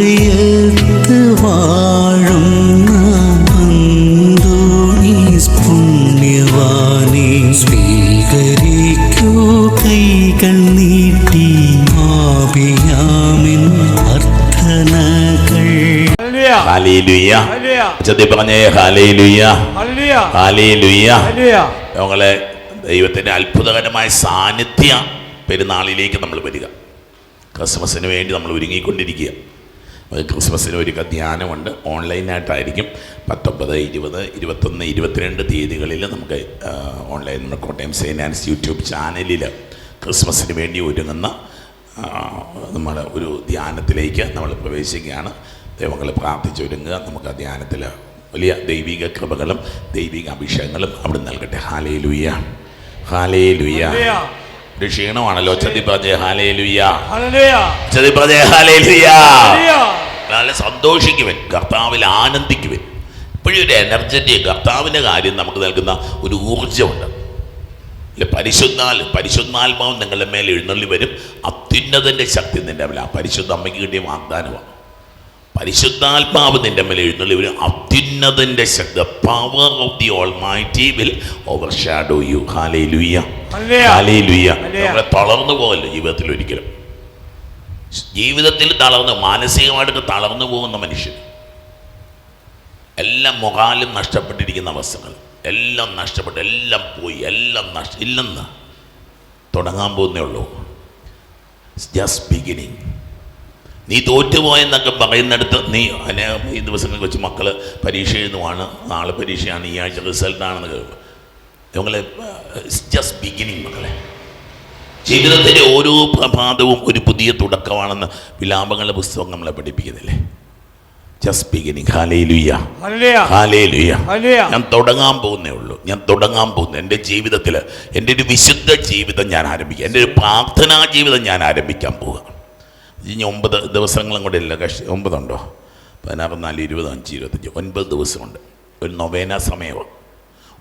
കോട്ടയത്ത് വാഴുന്ന അന്തോണീസ് പുണ്യവാനെ സ്വീകരിക്കൂ കൈകൾ നീട്ടി ആപിയാമിൻ അർത്ഥനകൾ ഹല്ലേലൂയ. Hallelujah hallelujah. ഉച്ചത്തിൽ പറഞ്ഞേ ഹല്ലേലൂയ. ഹല്ലേലൂയ. ഞങ്ങളെ ദൈവത്തിന്റെ അത്ഭുതകരമായ സാന്നിധ്യ പെരുന്നാളിലേക്ക് നമ്മൾ വരിക ക്രിസ്മസിന് വേണ്ടി നമ്മൾ ഒരുങ്ങിക്കൊണ്ടിരിക്കുക ക്രിസ്മസിന് ഒരു ധ്യാനമുണ്ട്. ഓൺലൈനായിട്ടായിരിക്കും. പത്തൊമ്പത് ഇരുപത് ഇരുപത്തൊന്ന് ഇരുപത്തിരണ്ട് തീയതികളിൽ നമുക്ക് ഓൺലൈൻ നമ്മുടെ കോട്ടയം സൈനാൻസ് യൂട്യൂബ് ചാനലിൽ ക്രിസ്മസിന് വേണ്ടി ഒരുങ്ങുന്ന നമ്മൾ ഒരു ധ്യാനത്തിലേക്ക് നമ്മൾ പ്രവേശിക്കുകയാണ്. ദൈവങ്ങൾ പ്രാർത്ഥിച്ചൊരുങ്ങുക. നമുക്ക് ആ ധ്യാനത്തിൽ വലിയ ദൈവിക കൃപകളും ദൈവിക അഭിഷേകങ്ങളും അവിടെ നൽകട്ടെ. ഹാലേ ലുയ്യ ഹാലേ ലുയ്യ ഹല്ലേലൂയ. ഒരു ക്ഷീണമാണല്ലോ. നല്ല സന്തോഷിക്കുവൻ കർത്താവിൽ ആനന്ദിക്കുവൻ. ഇപ്പോഴും ഒരു എനർജറ്റി കർത്താവിന്റെ കാര്യം നമുക്ക് നൽകുന്ന ഒരു ഊർജമുണ്ട്. പരിശുദ്ധാൽ പരിശുദ്ധാത്മാവ് നിങ്ങളുടെ മേലെ എഴുന്നള്ളി വരും. അത്യുന്നതന്റെ ശക്തി നിന്റെ മേലെ ആ പരിശുദ്ധ അമ്മയ്ക്ക് കിട്ടിയ വാഗ്ദാനമാണ്. പരിശുദ്ധാത്മാവ് നിന്റെ മേലെ എഴുന്നള്ളി. വരും അത്യുന്നതന്റെ ശബ്ദ. Power of the almighty will overshadow you hallelujah. Hallelujah ലുയ്യ. നമ്മളെ തളർന്നു പോകല്ലോ ജീവിതത്തിൽ ഒരിക്കലും? ജീവിതത്തിൽ തളർന്ന് മാനസികമായിട്ട് തളർന്നു പോകുന്ന മനുഷ്യൻ. എല്ലാം മുഖാലും നഷ്ടപ്പെട്ടിരിക്കുന്ന അവസ്ഥകൾ എല്ലാം നഷ്ടപ്പെട്ടു. എല്ലാം പോയി. എല്ലാം നഷ്ട ഇല്ലെന്ന്. തുടങ്ങാൻ പോകുന്നേ ഉള്ളൂ. ജസ്റ്റ് ബിഗിനിങ് നീ തോറ്റുപോയെന്നൊക്കെ പറയുന്നിടത്ത് നീ അല്ലെ ഈ ദിവസങ്ങളിൽ വെച്ച് മക്കൾ പരീക്ഷ എഴുതുവാണ് നാളെ പരീക്ഷയാണ് ഈ ആഴ്ച റിസൾട്ടാണെന്ന് കേൾക്കും ഇവങ്ങളെ ജസ്റ്റ് ബിഗിനിങ് മക്കളെ. ജീവിതത്തിന്റെ ഓരോ പ്രഭാതവും ഒരു പുതിയ തുടക്കമാണെന്ന് വിലാപങ്ങളുടെ പുസ്തകം നമ്മളെ പഠിപ്പിക്കുന്നില്ലേ? ജസ്റ്റ് ബിഗിനിങ് ഞാൻ തുടങ്ങാൻ പോകുന്നേ ഉള്ളൂ. ഞാൻ തുടങ്ങാൻ പോകുന്നു. എന്റെ ജീവിതത്തിൽ എന്റെ ഒരു വിശുദ്ധ ജീവിതം ഞാൻ ആരംഭിക്കാം. എന്റെ ഒരു പ്രാർത്ഥനാ ജീവിതം ഞാൻ ആരംഭിക്കാൻ പോവുക ഇനി ഒമ്പത് ദിവസങ്ങളും കൂടെ ഇല്ല. കക്ഷി ഒമ്പതുണ്ടോ? പതിനാറ് നാല് ഇരുപത് അഞ്ച് ഇരുപത്തഞ്ച്. ഒൻപത് ദിവസമുണ്ട്. ഒരു നൊവേന സമയമാണ്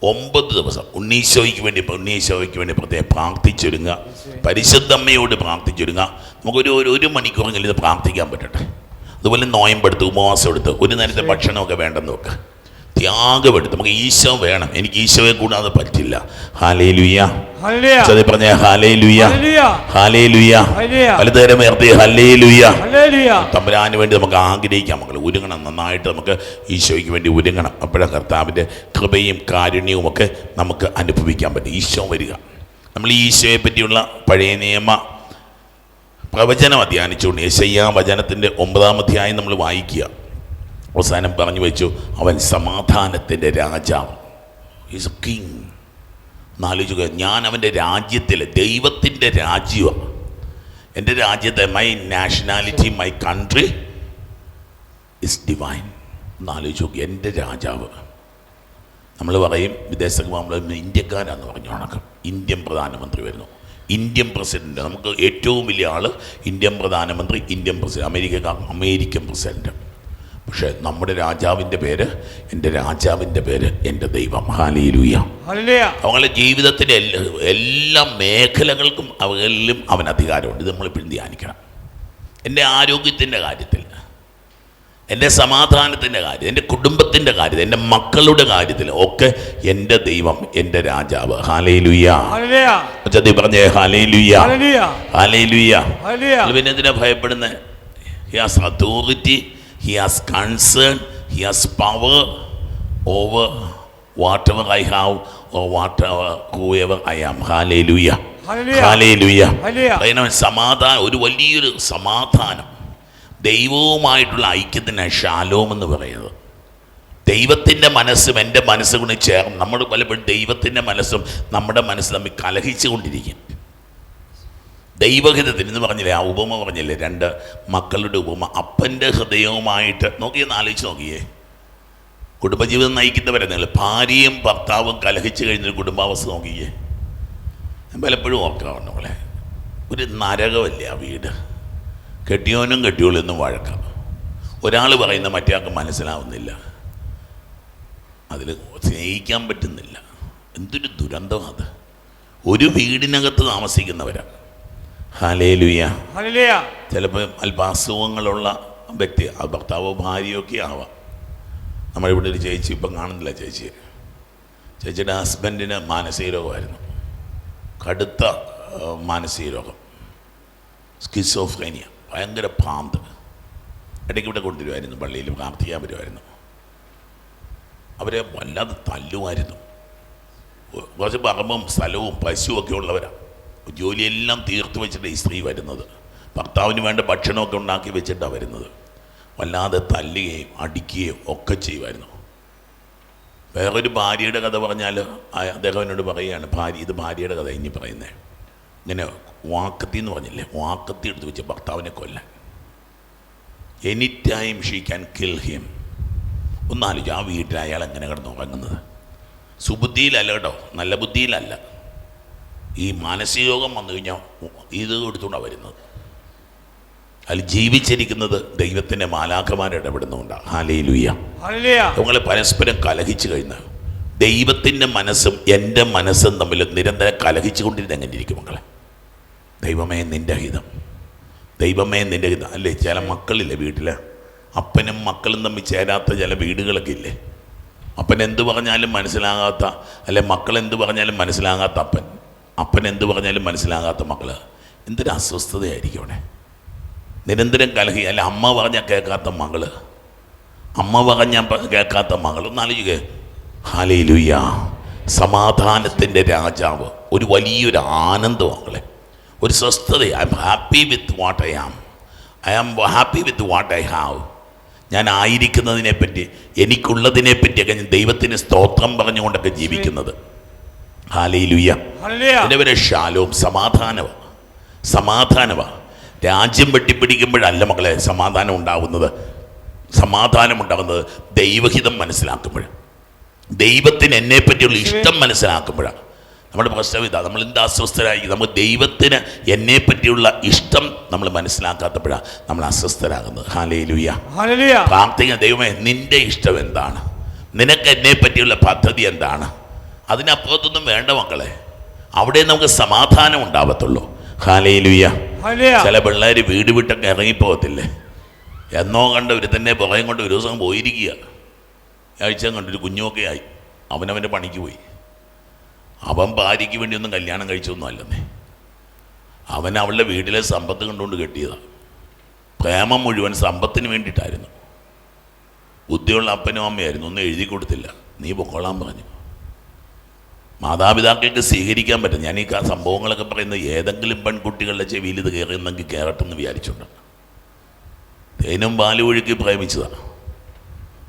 ഒമ്പത് ദിവസം. ഉണ്ണീശോയ്ക്ക് വേണ്ടി ഉണ്ണീശോയ്ക്ക് വേണ്ടി പ്രത്യേകം പ്രാർത്ഥിച്ചൊരുങ്ങുക. പരിശുദ്ധമ്മയോട് പ്രാർത്ഥിച്ചൊരുങ്ങുക. നമുക്കൊരു ഒരു ഒരു മണിക്കൂറെങ്കിലും ഇത് പ്രാർത്ഥിക്കാൻ പറ്റട്ടെ. അതുപോലെ നോയമ്പെടുത്ത് ഉപവാസം എടുത്ത് ഒരു നേരത്തെ ഭക്ഷണമൊക്കെ വേണ്ടെന്ന് വെക്കുക ത്യാഗമെടുത്ത് നമുക്ക് ഈശോ വേണം. എനിക്ക് ഈശോയെ കൂടാതെ പറ്റില്ല. ഹാലേ ലുയ്യ. ചതി പറഞ്ഞ ഹാലേ ലുയ്യ. ഹാലേ ലുയ്യ. വലുതേരം ഉയർത്തി ഹല്ലേ ലുയ്യ തമ്പുരാന് വേണ്ടി നമുക്ക് ആഗ്രഹിക്കാം. മക്കൾ ഒരുങ്ങണം. നന്നായിട്ട് നമുക്ക് ഈശോയ്ക്ക് വേണ്ടി ഒരുങ്ങണം. അപ്പോഴാണ് കർത്താവിന്റെ കൃപയും കാരുണ്യവും ഒക്കെ നമുക്ക് അനുഭവിക്കാൻ പറ്റും. ഈശോ വരിക. നമ്മൾ ഈശോയെ പറ്റിയുള്ള പഴയ നിയമ പ്രവചനം അധ്യാനിച്ചുകൊണ്ട് യശയ്യ വചനത്തിന്റെ ഒമ്പതാം അധ്യായം നമ്മൾ വായിക്കുക. അവസാനം പറഞ്ഞു വെച്ചു അവൻ സമാധാനത്തിന്റെ രാജാവ്. ഈസ് എ കിങ് എന്നാലോചിക്കുക ഞാൻ അവന്റെ രാജ്യത്തിൽ ദൈവത്തിന്റെ രാജ്യമാണ്. എന്റെ രാജ്യത്തെ my nationality my country is divine എന്നാലോചിച്ച് നോക്കി എന്റെ രാജാവ്. നമ്മൾ പറയും വിദേശത്ത് നമ്മൾ ഇന്ത്യക്കാരാന്ന് പറഞ്ഞു കണക്ക് ഇന്ത്യൻ പ്രധാനമന്ത്രി വരുന്നു. ഇന്ത്യൻ പ്രസിഡന്റ് നമുക്ക് ഏറ്റവും വലിയ ആൾ ഇന്ത്യൻ പ്രധാനമന്ത്രി ഇന്ത്യൻ പ്രസിഡന്റ് അമേരിക്കക്കാർ അമേരിക്കൻ പ്രസിഡന്റ്. പക്ഷേ നമ്മുടെ രാജാവിന്റെ പേര് എന്റെ രാജാവിന്റെ പേര് എന്റെ ദൈവം. ഹാലിയിലൂയ. അവങ്ങളുടെ ജീവിതത്തിന്റെ എല്ലാ എല്ലാ മേഖലകൾക്കും അവകളിലും അവൻ അധികാരമുണ്ട്. ഇത് നമ്മളിപ്പോഴും ധ്യാനിക്കണം. എന്റെ ആരോഗ്യത്തിന്റെ കാര്യത്തിൽ എന്റെ സമാധാനത്തിന്റെ കാര്യം എന്റെ കുടുംബത്തിന്റെ കാര്യത്തിൽ എന്റെ മക്കളുടെ കാര്യത്തിൽ ഒക്കെ എന്റെ ദൈവം എന്റെ രാജാവ്. ഹാലേ ലുയ്യ ഹല്ലേലൂയ. ചതി പറഞ്ഞേ ഹാലയിലുയ്യ ലുയ്യ ഹല്ലേലൂയ. ഹാലേ ലുയ്യ ഹല്ലേലൂയ. പിന്നെ എന്തിനാ ഭയപ്പെടുന്നത് authority he has concern he has power over whatever I have or whatever whoever I am hallelujah. Hallelujah ലുയ സമാധാനം ഒരു വലിയൊരു സമാധാനം. ദൈവവുമായിട്ടുള്ള ഐക്യത്തിന് ഷാലോം എന്ന് പറയുന്നത്. ദൈവത്തിന്റെ മനസ്സും എന്റെ മനസ്സും കൂടി ചേർന്ന് നമ്മൾ പലപ്പോഴും ദൈവത്തിന്റെ മനസ്സും നമ്മുടെ മനസ്സും തമ്മിൽ കലഹിച്ചുകൊണ്ടിരിക്കും ദൈവഹിതത്തിൽ എന്ന് പറഞ്ഞില്ലേ? ആ ഉപമ പറഞ്ഞില്ലേ? രണ്ട് മക്കളുടെ ഉപമ. അപ്പന്റെ ഹൃദയവുമായിട്ട് നോക്കിയെന്ന് ആലോചിച്ച് നോക്കിയേ. കുടുംബജീവിതം നയിക്കുന്നവരെ നിങ്ങൾ ഭാര്യയും ഭർത്താവും കലഹിച്ചു കഴിഞ്ഞൊരു കുടുംബാവസ്ഥ നോക്കിയേ. പലപ്പോഴും ഓർക്കാവുന്ന പോലെ ഒരു നരകമല്ലേ ആ വീട്? കെട്ടിയോനും കെട്ടിയോളെന്നും വഴക്കാം. ഒരാൾ പറയുന്ന മറ്റേയാൾക്ക് മനസ്സിലാവുന്നില്ല. അതിൽ സ്നേഹിക്കാൻ പറ്റുന്നില്ല. എന്തൊരു ദുരന്തമാണ് അത്. ഒരു വീടിനകത്ത് താമസിക്കുന്നവരാണ് ചിലപ്പോൾ അല്പ അസുഖങ്ങളുള്ള വ്യക്തി ആ ഭർത്താവോ ഭാര്യയൊക്കെ ആവാം. നമ്മളിവിടെ ഒരു ചേച്ചി ഇപ്പം കാണുന്നില്ല ചേച്ചി. ചേച്ചിയുടെ ഹസ്ബൻഡിന് മാനസിക രോഗമായിരുന്നു. കടുത്ത മാനസിക രോഗം. സ്കിസോഫ്രേനിയ. ഭയങ്കര ഭ്രാന്ത്. ഇടയ്ക്ക് ഇവിടെ കൊണ്ടുവരുമായിരുന്നു പള്ളിയിൽ പ്രാർത്ഥിക്കാൻ വരുമായിരുന്നു. അവരെ വല്ലാതെ തല്ലുമായിരുന്നു. കുറച്ച് പറമ്പും സ്ഥലവും പശുവും ഒക്കെ ഉള്ളവരാണ് ജോലിയെല്ലാം തീർത്തു വെച്ചിട്ട് ഈ സ്ത്രീ വരുന്നത്. ഭർത്താവിന് വേണ്ട ഭക്ഷണമൊക്കെ ഉണ്ടാക്കി വെച്ചിട്ടാണ് വരുന്നത്. വല്ലാതെ തല്ലുകയും അടിക്കുകയും ഒക്കെ ചെയ്യുമായിരുന്നു. വേറൊരു ഭാര്യയുടെ കഥ പറഞ്ഞാൽ അദ്ദേഹം എന്നോട് പറയുകയാണ് ഭാര്യ ഇത് ഭാര്യയുടെ കഥ ഇനി പറയുന്നത് ഇങ്ങനെ വാക്കത്തി എന്ന് പറഞ്ഞില്ലേ വാക്കത്തി എടുത്ത് വെച്ച് ഭർത്താവിനെ കൊല്ലാൻ. Any time she can kill him ഒന്നാലോചിച്ച് ആ വീട്ടിൽ അയാൾ എങ്ങനെ കിടന്ന് ഉറങ്ങുന്നത്? സുബുദ്ധിയിലല്ല കേട്ടോ നല്ല ബുദ്ധിയിലല്ല. ഈ മാനസിക യോഗം വന്നു കഴിഞ്ഞാൽ ഇത് എടുത്തുകൊണ്ടാണ് വരുന്നത്. അതിൽ ജീവിച്ചിരിക്കുന്നത് ദൈവത്തിന്റെ മാലാഖമാർ ഇടപെടുന്നുകൊണ്ടാണ് ഹാലേ ലുയ്യ ഹല്ലേലൂയ പരസ്പരം കലഹിച്ചു കഴിഞ്ഞ. ദൈവത്തിന്റെ മനസ്സും എന്റെ മനസ്സും തമ്മിൽ നിരന്തരം കലഹിച്ചു കൊണ്ടിരുന്ന എങ്ങനെ ഇരിക്കും മക്കളെ? ദൈവമേ നിന്റെ ഹിതം. ദൈവമേ നിന്റെ ഹിതം. അല്ലേ? ചില മക്കളില്ലേ വീട്ടിൽ അപ്പനും മക്കളും തമ്മിൽ ചേരാത്ത ചില വീടുകളൊക്കെ ഇല്ലേ? അപ്പൻ എന്ത് പറഞ്ഞാലും മനസ്സിലാകാത്ത അല്ലെ മക്കൾ എന്ത് പറഞ്ഞാലും മനസ്സിലാകാത്ത അപ്പൻ. അപ്പൻ എന്ത് പറഞ്ഞാലും മനസ്സിലാകാത്ത മക്കൾ എന്തൊരു അസ്വസ്ഥതയായിരിക്കും അവിടെ. നിരന്തരം കലഹി. അല്ല അമ്മ പറഞ്ഞാൽ കേൾക്കാത്ത മകൾ. അമ്മ പറഞ്ഞാൽ കേൾക്കാത്ത മകൾ ഒന്നാലോചിക്കുക ഹാലയിലുയ്യ സമാധാനത്തിന്റെ രാജാവ്. ഒരു വലിയൊരു ആനന്ദം മകളെ ഒരു സ്വസ്ഥത. I am happy with what I am. I am happy with what I have. ഞാൻ ആയിരിക്കുന്നതിനെപ്പറ്റി എനിക്കുള്ളതിനെപ്പറ്റിയൊക്കെ എനിക്കുള്ളതിനെ പറ്റിയൊക്കെ ഞാൻ ദൈവത്തിന് സ്തോത്രം പറഞ്ഞുകൊണ്ടൊക്കെ ജീവിക്കുന്നത്. ഹാലയിലുയ്യ ഷാലോം സമാധാനമാണ് സമാധാനമാണ് രാജ്യം വെട്ടിപ്പിടിക്കുമ്പോഴല്ല മക്കളെ സമാധാനം ഉണ്ടാവുന്നത്. സമാധാനം ഉണ്ടാകുന്നത് ദൈവഹിതം മനസ്സിലാക്കുമ്പോൾ ദൈവത്തിന് എന്നെ പറ്റിയുള്ള ഇഷ്ടം മനസ്സിലാക്കുമ്പോഴാണ് നമ്മുടെ പ്രശ്നം ഇതാ. നമ്മൾ എന്ത് അസ്വസ്ഥരായി നമുക്ക് ദൈവത്തിന് എന്നെ പറ്റിയുള്ള ഇഷ്ടം നമ്മൾ മനസ്സിലാക്കാത്തപ്പോഴാണ് നമ്മൾ അസ്വസ്ഥരാകുന്നത്. ഹാലേ ലുയ്യ ഹല്ലേലൂയ പ്രാർത്ഥിക്കുന്ന ദൈവമേ നിന്റെ ഇഷ്ടം എന്താണ്? നിനക്ക് എന്നെ പറ്റിയുള്ള പദ്ധതി എന്താണ്? അതിനപ്പുറത്തൊന്നും വേണ്ട മക്കളെ. അവിടെ നമുക്ക് സമാധാനം ഉണ്ടാവത്തുള്ളൂ. ഹാലയിലുയ്യ ചില പിള്ളേർ വീട് വിട്ടൊക്കെ ഇറങ്ങിപ്പോകത്തില്ലേ? എന്നോ കണ്ട ഒരു തന്നെ പുറകെ കൊണ്ട് ഒരു ദിവസം പോയിരിക്കുക. ആഴ്ച കണ്ടൊരു കുഞ്ഞുമൊക്കെ ആയി. അവനവന്റെ പണിക്ക് പോയി. അവൻ ഭാര്യയ്ക്ക് വേണ്ടിയൊന്നും കല്യാണം കഴിച്ചൊന്നും അല്ലെന്നേ. അവൻ അവളുടെ വീട്ടിലെ സമ്പത്ത് കണ്ടുകൊണ്ട് കെട്ടിയതാണ് പ്രേമം മുഴുവൻ സമ്പത്തിന് വേണ്ടിയിട്ടായിരുന്നു. ബുദ്ധിയുള്ള അപ്പനും അമ്മയായിരുന്നു. ഒന്നും എഴുതി കൊടുത്തില്ല. നീ പൊക്കോളാൻ പറഞ്ഞു. മാതാപിതാക്കൾക്ക് സ്വീകരിക്കാൻ പറ്റും. ഞാൻ ഈ സംഭവങ്ങളൊക്കെ പറയുന്നത് ഏതെങ്കിലും പെൺകുട്ടികളുടെ ചെവിയിൽ ഇത് കയറിയെന്നെങ്കിൽ കയറട്ടെന്ന് വിചാരിച്ചുകൊണ്ട് തേനും പാലും ഒഴുക്കി പ്രേമിച്ചതാണ്.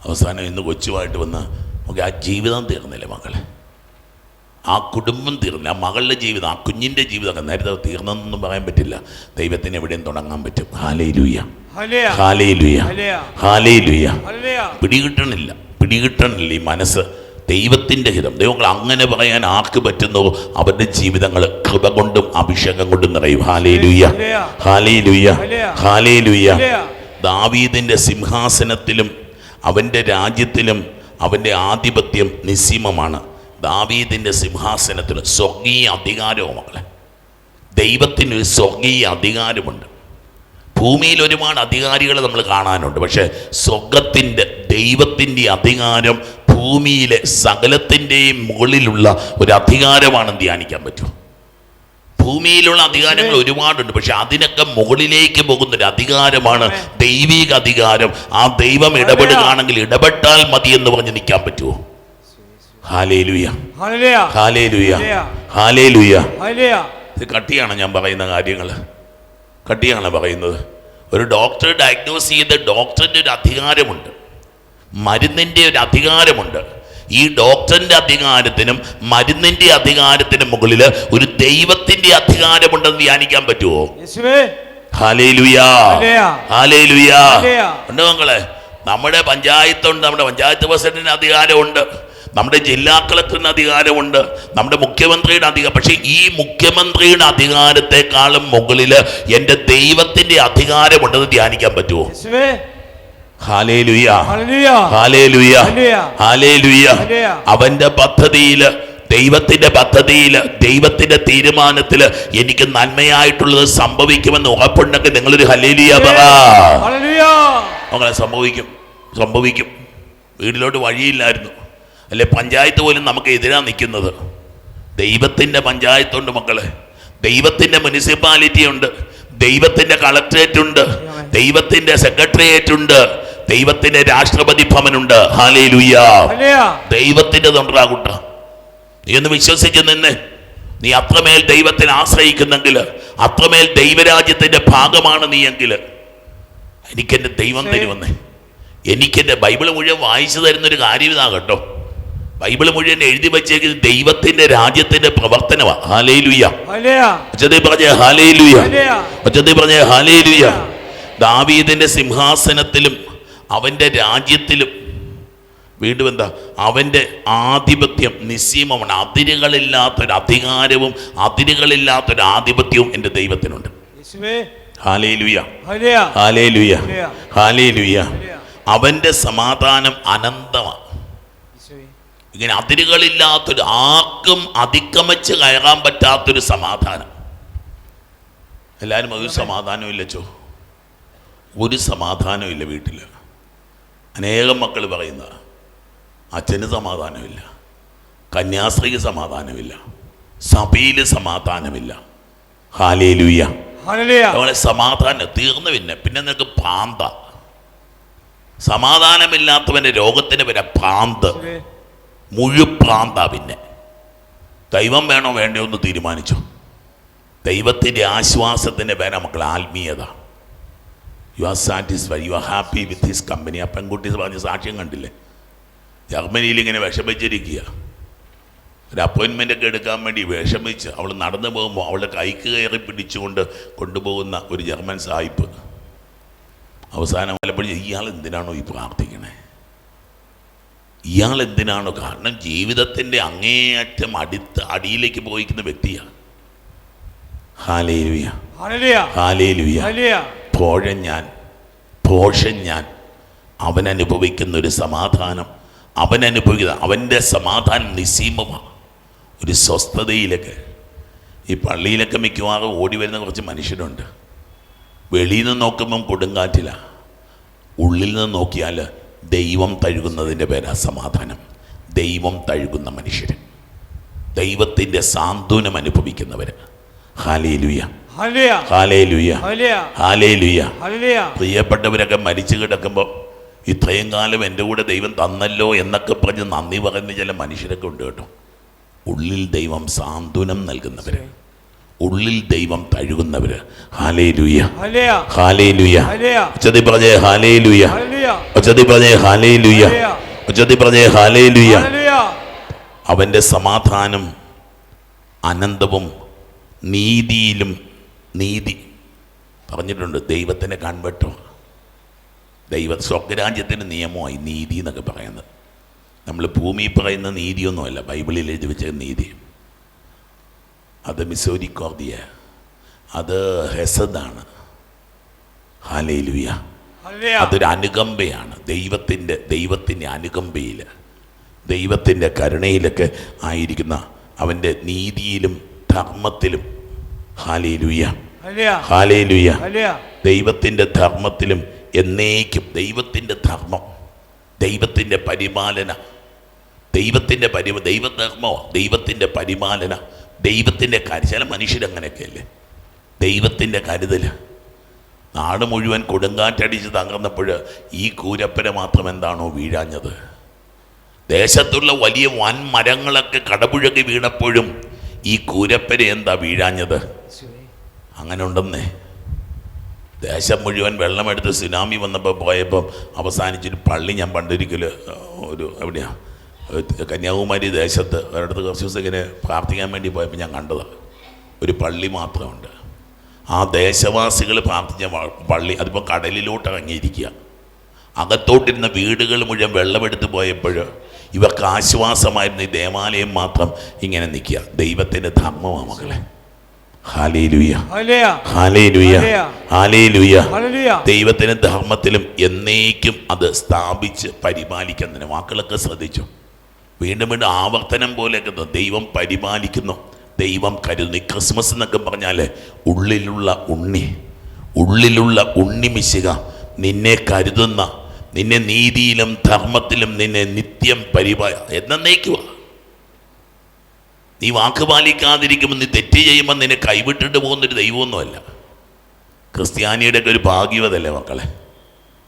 അവസാനം ഇന്ന് കൊച്ചുമായിട്ട് വന്ന് നമുക്ക് ആ ജീവിതം തീർന്നില്ല മക്കളെ ആ കുടുംബം തീർന്നില്ല? ആ മകളുടെ ജീവിതം ആ കുഞ്ഞിന്റെ ജീവിതമൊക്കെ നേരത്തെ തീർന്നെന്നൊന്നും പറയാൻ പറ്റില്ല. ദൈവത്തിന് എവിടെയും തുടങ്ങാൻ പറ്റും. ഹാലേ ലൂയ ഹാലേ ലൂയ ഹല്ലേലൂയ ഹാലേ ലൂയ ഹല്ലേലൂയ പിടികിട്ടണില്ല. പിടികിട്ടണില്ല ഈ മനസ്സ്. ദൈവത്തിന്റെ ഹിതം. ദൈവങ്ങൾ അങ്ങനെ പറയാൻ ആർക്ക് പറ്റുന്നു? അവരുടെ ജീവിതങ്ങൾ കൃപ കൊണ്ടും അഭിഷേകം കൊണ്ടും നിറയും. ഹാലേ ലുയ്യ ഹാലേ ലുയ്യ ഹാലേ ലുയ്യ ദാവീദിന്റെ സിംഹാസനത്തിലും അവന്റെ രാജ്യത്തിലും അവന്റെ ആധിപത്യം നിസ്സീമമാണ് ദാവീദിന്റെ സിംഹാസനത്തിലും സ്വർഗീയ അധികാരവും മക്കളെ ദൈവത്തിന് ഒരു സ്വർഗീയ അധികാരമുണ്ട്. ഭൂമിയിൽ ഒരുപാട് അധികാരികൾ നമ്മൾ കാണാനുണ്ട്. പക്ഷേ സ്വർഗത്തിന്റെ ദൈവത്തിന്റെ അധികാരം ഭൂമിയിലെ സകലത്തിന്റെയും മുകളിലുള്ള ഒരു അധികാരമാണെന്ന് ധ്യാനിക്കാൻ പറ്റും? ഭൂമിയിലുള്ള അധികാരങ്ങൾ ഒരുപാടുണ്ട് പക്ഷെ അതിനൊക്കെ മുകളിലേക്ക് പോകുന്ന ഒരു അധികാരമാണ് ദൈവിക അധികാരം. ആ ദൈവം ഇടപെടുകയാണെങ്കിൽ ഇടപെട്ടാൽ മതി എന്ന് പറഞ്ഞ് നിൽക്കാൻ പറ്റുമോ ഇത് കട്ടിയാണ് ഞാൻ പറയുന്ന കാര്യങ്ങൾ. കട്ടിയാണ് പറയുന്നത്. ഒരു ഡോക്ടർ ഡയഗ്നോസ് ചെയ്ത് ഡോക്ടറിന്റെ ഒരു അധികാരമുണ്ട്. മരുന്നിന്റെ ഒരു അധികാരമുണ്ട്. ഈ ഡോക്ടറിന്റെ അധികാരത്തിനും മരുന്നിന്റെ അധികാരത്തിനും മുകളിൽ ഒരു ദൈവത്തിന്റെ അധികാരമുണ്ടെന്ന് ധ്യാനിക്കാൻ പറ്റുമോ. ഉണ്ട് മക്കളെ നമ്മുടെ പഞ്ചായത്തുണ്ട് നമ്മുടെ പഞ്ചായത്ത് പ്രസിഡന്റിന് അധികാരമുണ്ട് നമ്മുടെ ജില്ലാ കളക്ടറിന് അധികാരമുണ്ട് നമ്മുടെ മുഖ്യമന്ത്രിയുടെ അധികാരം പക്ഷേ ഈ മുഖ്യമന്ത്രിയുടെ അധികാരത്തെക്കാളും മുകളിൽ എന്റെ ദൈവത്തിന്റെ അധികാരമുണ്ടെന്ന് ധ്യാനിക്കാൻ പറ്റുമോ അവന്റെ പദ്ധതിയിൽ ദൈവത്തിന്റെ പദ്ധതിയിൽ ദൈവത്തിന്റെ തീരുമാനത്തിൽ എനിക്ക് നന്മയായിട്ടുള്ളത് സംഭവിക്കുമെന്ന് ഉറപ്പുണ്ടെങ്കിൽ നിങ്ങളൊരു ഹലേലിയ അങ്ങനെ സംഭവിക്കും. സംഭവിക്കും. വീട്ടിലോട്ട് വഴിയില്ലായിരുന്നു. അല്ലെ പഞ്ചായത്ത് പോലും നമുക്ക് എതിരാ നിൽക്കുന്നത്. ദൈവത്തിന്റെ പഞ്ചായത്തുണ്ട് മക്കളെ. ദൈവത്തിന്റെ മുനിസിപ്പാലിറ്റി ഉണ്ട് ദൈവത്തിന്റെ കളക്ടറേറ്റ് ഉണ്ട് ദൈവത്തിന്റെ സെക്രട്ടേറിയറ്റ് ഉണ്ട് ദൈവത്തിന്റെ രാഷ്ട്രപതി ഭവനുണ്ട്. ദൈവത്തിന്റെ തൊണ്ടാകുട്ട നീ ഒന്ന് വിശ്വസിച്ച് നിന്ന്. നീ അത്രമേൽ ദൈവത്തിൽ ആശ്രയിക്കുന്നെങ്കിൽ അത്രമേൽ ദൈവരാജ്യത്തിന്റെ ഭാഗമാണ് നീ എങ്കിൽ എനിക്കെന്റെ ദൈവം. തരുമെന്നേ. എനിക്കെന്റെ ബൈബിൾ മുഴുവൻ വായിച്ചു തരുന്നൊരു കാര്യം ഇതാ കേട്ടോ. ബൈബിൾ മുഴുവൻ എഴുതി വെച്ചേക്ക് ദൈവത്തിന്റെ രാജ്യത്തിന്റെ പ്രവർത്തനമാണ് ഹാലേലുയ്യ ഹല്ലേലൂയ. ഒച്ചതി പറഞ്ഞ ദാവീദിന്റെ സിംഹാസനത്തിലും അവന്റെ രാജ്യത്തിലും വീണ്ടും എന്താ? അവന്റെ ആധിപത്യം നിസ്സീമമാണ്. അതിരുകളില്ലാത്തൊരു അധികാരവും അതിരുകളില്ലാത്തൊരു ആധിപത്യവും എന്റെ ദൈവത്തിനുണ്ട്. അവന്റെ സമാധാനം അനന്തമാണ്. ഇങ്ങനെ അതിരുകളില്ലാത്തൊരു ആർക്കും അതിക്രമിച്ച് കയറാൻ പറ്റാത്തൊരു സമാധാനം. എല്ലാവരും ഒരു സമാധാനമില്ല ചോ. ഒരു സമാധാനമില്ല വീട്ടിൽ അനേകം മക്കൾ പറയുന്ന അച്ഛന് സമാധാനമില്ല കന്യാസ്ത്രീക്ക് സമാധാനമില്ല സഭയിൽ സമാധാനമില്ല. ഹാലേലുയ്യ അവളെ സമാധാനം തീർന്നു പിന്നെ. പിന്നെ നിനക്ക് ഭാന്ത സമാധാനമില്ലാത്തവന്റെ രോഗത്തിന് വരെ പ്രാന്ത് മുഴു മുഴുപ്രാന്ത പിന്നെ. ദൈവം വേണോ വേണ്ടോ എന്ന് തീരുമാനിച്ചു. ദൈവത്തിന്റെ ആശ്വാസത്തിന്റെ വേണ മക്കൾ ആത്മീയത. You are satisfied you are happy with his company ആ പെൺകുട്ടി പറഞ്ഞ സാക്ഷ്യം കണ്ടില്ലേ? ജർമ്മനിയിൽ ഇങ്ങനെ വിഷമിച്ചിരിക്കുക. ഒരു അപ്പോയിൻമെന്റ് ഒക്കെ എടുക്കാൻ വേണ്ടി വിഷമിച്ച് അവൾ നടന്നു പോകുമ്പോൾ അവളുടെ കൈക്ക് കയറി പിടിച്ചുകൊണ്ട് കൊണ്ടുപോകുന്ന ഒരു ജർമ്മൻ സായിപ്പ് അവസാനം വല്ലപ്പോഴും ഇയാൾ എന്തിനാണോ ഈ പ്രാർത്ഥിക്കണേ? ഇയാൾ എന്തിനാണോ? കാരണം ജീവിതത്തിന്റെ അങ്ങേയറ്റം അടുത്ത് അടിയിലേക്ക് പോയിരിക്കുന്ന വ്യക്തിയാണ് ഹാലേലുയ. ഹാലേലുയാ. ഹാലേലുയ. പോഴൻ ഞാൻ പോഷൻ ഞാൻ. അവൻ അനുഭവിക്കുന്ന ഒരു സമാധാനം അവൻ അനുഭവിക്കുന്ന അവന്റെ സമാധാനം നിസീമമാണ് ഒരു സ്വസ്ഥതയിലൊക്കെ. ഈ പള്ളിയിലൊക്കെ മിക്കവാറും ഓടി വരുന്ന കുറച്ച് മനുഷ്യരുണ്ട്. വെളിയിൽ നിന്ന് നോക്കുമ്പം കൊടുങ്കാറ്റില്ല ഉള്ളിൽ നിന്ന് നോക്കിയാൽ ദൈവം തഴുകുന്നതിന്റെ പേരാ സമാധാനം. ദൈവം തഴുകുന്ന മനുഷ്യർ ദൈവത്തിന്റെ സാന്ത്വനം അനുഭവിക്കുന്നവർ ഹാലേ പ്രിയപ്പെട്ടവരൊക്കെ മരിച്ചു കിടക്കുമ്പോൾ ഇത്രയും കാലം എന്റെ കൂടെ ദൈവം തന്നല്ലോ എന്നൊക്കെ പറഞ്ഞ് നന്ദി പറയുന്ന ചില മനുഷ്യരൊക്കെ ഉണ്ട് കേട്ടോ. ഉള്ളിൽ ദൈവം സാന്ത്വനം നൽകുന്നവർ ഉള്ളിൽ ദൈവം തഴുകുന്നവര്. ഹാലേ ലുയ ഹല്ലേലൂയ. ഹാലേ ലുയ ഉച്ചതി പറഞ്ഞേ ഹാലേ ലുയ ഹല്ലേലൂയ. ഉച്ചതി പറഞ്ഞേ ഹാലേ ലുയ ഉച്ചതി പറഞ്ഞേ ഹാലേ ലുയ അവന്റെ സമാധാനം അനന്തവും നീതിയിലും നീതി. പറഞ്ഞിട്ടുണ്ട് ദൈവത്തിനെ കൺവെട്ടോ. ദൈവ സ്വർഗരാജ്യത്തിന്റെ നിയമമായി നീതി എന്നൊക്കെ പറയുന്നത്. നമ്മൾ ഭൂമി പറയുന്ന നീതിയൊന്നുമല്ല ബൈബിളിൽ എഴുതി വെച്ച നീതി. അത് മിസോരിക്കോർദിയ. അത് ഹെസദാണ്. ഹാലയിലുയ അതൊരു അനുകമ്പയാണ്. ദൈവത്തിന്റെ ദൈവത്തിന്റെ അനുകമ്പയിൽ ദൈവത്തിന്റെ കരുണയിലൊക്കെ ആയിരിക്കുന്ന അവന്റെ നീതിയിലും ധർമ്മത്തിലും ഹാലേലുയ ഹല്ലേലൂയ ഹാലേലുയ ഹല്ലേലൂയ ദൈവത്തിന്റെ ധർമ്മത്തിലും എന്നേക്കും ദൈവത്തിന്റെ ധർമ്മം ദൈവത്തിന്റെ പരിപാലന ദൈവത്തിന്റെ പരി ദൈവധർമ്മോ ദൈവത്തിന്റെ പരിപാലന ദൈവത്തിന്റെ കരു ചില മനുഷ്യരങ്ങനെയൊക്കെയല്ലേ ദൈവത്തിന്റെ കരുതൽ നാട് മുഴുവൻ കൊടുങ്കാറ്റടിച്ച് തകർന്നപ്പോൾ ഈ കൂരപ്പന മാത്രം എന്താണോ വീഴാഞ്ഞത്? ദേശത്തുള്ള വലിയ വൻ മരങ്ങളൊക്കെ കടപുഴകി വീണപ്പോഴും ഈ കൂരപ്പരെ എന്താ വീഴാഞ്ഞത്? അങ്ങനെ ഉണ്ടെന്നേ ദേശം മുഴുവൻ വെള്ളമെടുത്ത് സുനാമി വന്നപ്പോൾ പോയപ്പം അവസാനിച്ചൊരു പള്ളി ഞാൻ പണ്ടൊരിക്കൽ ഒരു എവിടെയാ? കന്യാകുമാരി ദേശത്ത് ഒരിടത്ത് കുറച്ച് ദിവസം ഇങ്ങനെ പ്രാർത്ഥിക്കാൻ വേണ്ടി പോയപ്പോൾ ഞാൻ കണ്ടത്. ഒരു പള്ളി മാത്രമുണ്ട്. ആ ദേശവാസികൾ പ്രാർത്ഥിച്ച പള്ളി അതിപ്പോൾ കടലിലോട്ട് ഇറങ്ങിയിരിക്കുക അകത്തോട്ടിരുന്ന വീടുകൾ മുഴുവൻ വെള്ളമെടുത്ത് പോയപ്പോൾ ഇവർക്ക് ആശ്വാസമായിരുന്നു ഈ ദേവാലയം മാത്രം ഇങ്ങനെ നിൽക്കുക. ദൈവത്തിന്റെ ധർമ്മമാണ് മകളെ ദൈവത്തിനും ധർമ്മത്തിലും എന്നേക്കും അത് സ്ഥാപിച്ച് പരിപാലിക്കാൻ തന്നെ വാക്കുകളൊക്കെ ശ്രദ്ധിച്ചു. വീണ്ടും വീണ്ടും ആവർത്തനം പോലെയൊക്കെ ദൈവം പരിപാലിക്കുന്നു. ദൈവം കരുതുന്നു. ഈ ക്രിസ്മസ് എന്നൊക്കെ പറഞ്ഞാൽ ഉള്ളിലുള്ള ഉണ്ണി. ഉള്ളിലുള്ള ഉണ്ണി മിശിക. നിന്നെ കരുതുന്ന നിന്നെ നീതിയിലും ധർമ്മത്തിലും നിന്നെ നിത്യം പരിപാ എന്നേക്കുക നീ വാക്ക് പാലിക്കാതിരിക്കുമ്പോൾ നീ തെറ്റ് ചെയ്യുമ്പോൾ നിന്നെ കൈവിട്ടിട്ട് പോകുന്നൊരു ദൈവമൊന്നുമല്ല. ക്രിസ്ത്യാനിയുടെ ഒരു ഭാഗ്യവതല്ലേ മക്കളെ?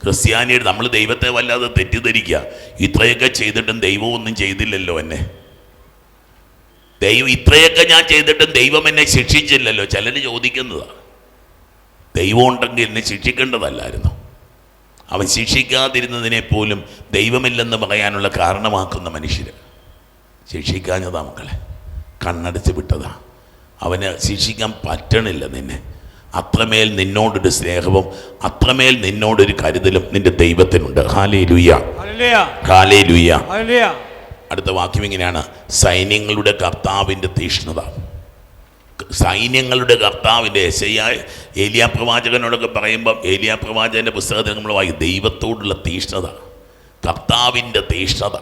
ക്രിസ്ത്യാനിയുടെ നമ്മൾ ദൈവത്തെ വല്ലാതെ തെറ്റിദ്ധരിക്കുക ഇത്രയൊക്കെ ചെയ്തിട്ടും ദൈവമൊന്നും ചെയ്തില്ലല്ലോ എന്നെ. ദൈവം ഇത്രയൊക്കെ ഞാൻ ചെയ്തിട്ടും ദൈവം എന്നെ ശിക്ഷിച്ചില്ലല്ലോ. ചിലർ ചോദിക്കുന്നതാണ് ദൈവം ഉണ്ടെങ്കിൽ എന്നെ ശിക്ഷിക്കേണ്ടതല്ലായിരുന്നു? അവൻ ശിക്ഷിക്കാതിരുന്നതിനെ പോലും ദൈവമില്ലെന്ന് പറയാനുള്ള കാരണമാക്കുന്ന മനുഷ്യർ ശിക്ഷിക്കാഞ്ഞതാ മക്കളെ. കണ്ണടച്ച് വിട്ടതാ. അവന് ശിക്ഷിക്കാൻ പറ്റണില്ല നിന്നെ. അത്രമേൽ നിന്നോടൊരു സ്നേഹവും അത്രമേൽ നിന്നോടൊരു കരുതലും നിന്റെ ദൈവത്തിനുണ്ട്. ഹാലേ ലുയ്യ ഹാലേ ലുയ്യ അടുത്ത വാക്യം ഇങ്ങനെയാണ്. സൈന്യങ്ങളുടെ കർത്താവിന്റെ തീഷ്ണത. സൈന്യങ്ങളുടെ കർത്താവിന്റെ എസയായ ഏലിയ പ്രവാചകനോടൊക്കെ പറയുമ്പം ഏലിയാ പ്രവാചകന്റെ പുസ്തകത്തിൽ നമ്മൾ വായി ദൈവത്തോടുള്ള തീഷ്ണത കർത്താവിന്റെ തീഷ്ണത.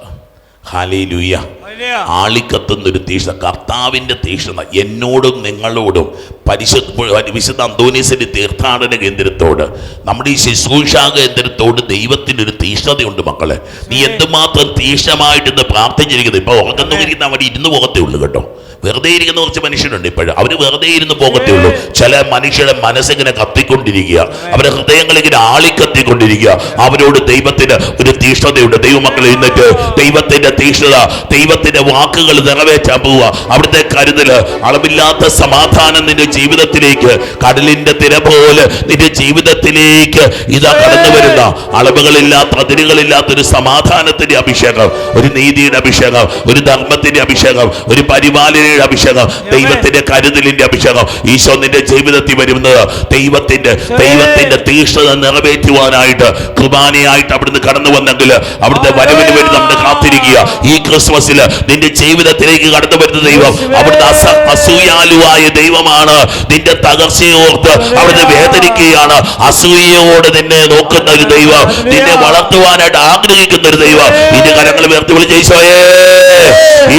ഹാലേ ലുയ്യ ഹല്ലേലൂയ. ആളിക്കത്തുന്നൊരു തീഷ്ണ കർത്താവിന്റെ തീഷ്ണ എന്നോടും നിങ്ങളോടും പരിശുദ്ധ വിശുദ്ധ അന്തോനീസിന്റെ തീർത്ഥാടന കേന്ദ്രത്തോട് നമ്മുടെ ഈ ശുശ്രൂഷ കേന്ദ്രത്തോട് ദൈവത്തിന്റെ ഒരു തീഷ്ണതയുണ്ട് മക്കളെ. നീ എന്തുമാത്രം തീഷ്ണമായിട്ട് ഇന്ന് പ്രാർത്ഥിച്ചിരിക്കുന്നത് ഇപ്പൊ ഉറങ്ങുന്നവരിക്കുന്ന അവിടെ ഇരുന്ന് പോകത്തേ ഉള്ളൂ കേട്ടോ. വെറുതെ ഇരിക്കുന്ന കുറച്ച് മനുഷ്യരുണ്ട് ഇപ്പോഴും. അവർ വെറുതെ ഇരുന്ന് പോകത്തേ ഉള്ളൂ. ചില മനുഷ്യരുടെ മനസ്സിങ്ങനെ കത്തിക്കൊണ്ടിരിക്കുക. അവരുടെ ഹൃദയങ്ങളിങ്ങനെ ആളിക്കത്തിക്കൊണ്ടിരിക്കുക. അവരോട് ദൈവത്തിന് ഒരു തീഷ്ണതയുണ്ട് ദൈവമക്കൾ ഇന്നിട്ട് ദൈവത്തിന്റെ തീഷ്ണത ദൈവത്തിന്റെ വാക്കുകൾ നിറവേറ്റാൻ പോവുക. അവിടുത്തെ കരുതൽ അളവില്ലാത്ത സമാധാനം നിന്റെ ജീവിതത്തിലേക്ക് കടലിന്റെ തിര പോലെ നിന്റെ ജീവിതത്തിലേക്ക് ഇതാ കടന്നു വരുന്ന അളവുകളില്ലാത്ത അതിരുകളില്ലാത്ത ഒരു സമാധാനത്തിന്റെ അഭിഷേകം ഒരു നീതിയുടെ അഭിഷേകം ഒരു ധർമ്മത്തിന്റെ അഭിഷേകം ഒരു പരിപാലനയുടെ അഭിഷേകം ദൈവത്തിന്റെ കരുതലിന്റെ അഭിഷേകം. ഈശോ നിന്റെ ജീവിതത്തിൽ വരുന്നത് ദൈവത്തിന്റെ ദൈവത്തിന്റെ തീഷ്ണത നിറവേറ്റുവാനായിട്ട് കുർബാനയായിട്ട് അവിടുന്ന് കടന്നു വന്നെങ്കിൽ അവിടുത്തെ വരവിന് വേണ്ടി നമ്മൾ കാത്തിരിക്കുക. ഈ ക്രിസ്മസിൽ നിന്റെ ജീവിതത്തിലേക്ക് കടന്നു വരുന്ന ദൈവം അവിടുത്തെ അസ അസൂയാലുവായ ദൈവമാണ്. നിന്റെ തകർച്ചയെ ഓർത്ത് അവിടുന്ന് വേദനിക്കുകയാണ്. അസൂയയോട് നിന്നെ നോക്കുന്ന ഒരു ദൈവം നിന്നെ വളർത്തുവാനായിട്ട് ആഗ്രഹിക്കുന്ന ഒരു ദൈവം. നിന്റെ കരങ്ങൾ ഉയർത്തി വിളിച്ച ഈശോയേ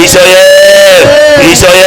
ഈശോയേ ഈശോയേ